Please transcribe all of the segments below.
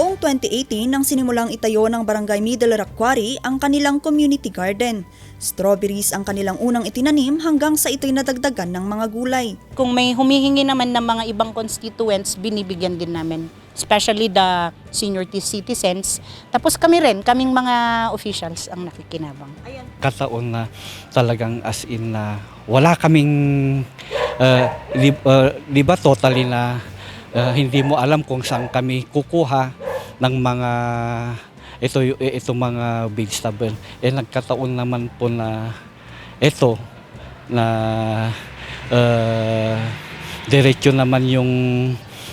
Taong 2018 nang sinimulang itayo ng Barangay Middle Rakwari ang kanilang community garden. Strawberries ang kanilang unang itinanim hanggang sa ito'y nadagdagan ng mga gulay. Kung may humihingi naman ng mga ibang constituents, binibigyan din namin. Especially the senior citizens. Tapos kami rin, kaming mga officials ang nakikinabang. kataon na talagang as in na wala kaming uh, di, uh, di ba totally na uh, hindi mo alam kung saan kami kukuha ng mga ito ito mga vegetable eh nagkataon naman po na ito na uh, diretso naman yung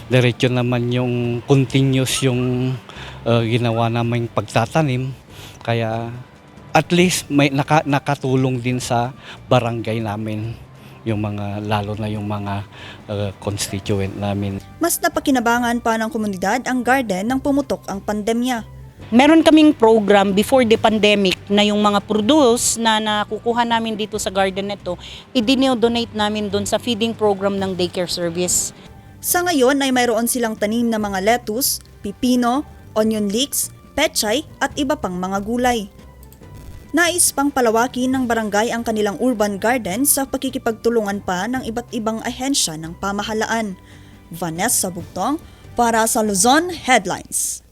diretso naman yung continuous yung uh, ginawa naming pagtatanim. Kaya at least may naka, nakatulong din sa barangay namin yung mga lalo na yung mga uh, constituent namin. Mas napakinabangan pa ng komunidad ang garden nang pumutok ang pandemya. Meron kaming program before the pandemic na yung mga produce na nakukuha namin dito sa garden nito, i-donate namin doon sa feeding program ng daycare service. Sa ngayon ay mayroon silang tanim na mga lettuce, pipino, onion leeks, pechay at iba pang mga gulay. Nais pang palawakin ng barangay ang kanilang urban garden sa pakikipagtulungan pa ng iba't ibang ahensya ng pamahalaan. Vanessa Bugtong para sa Luzon Headlines.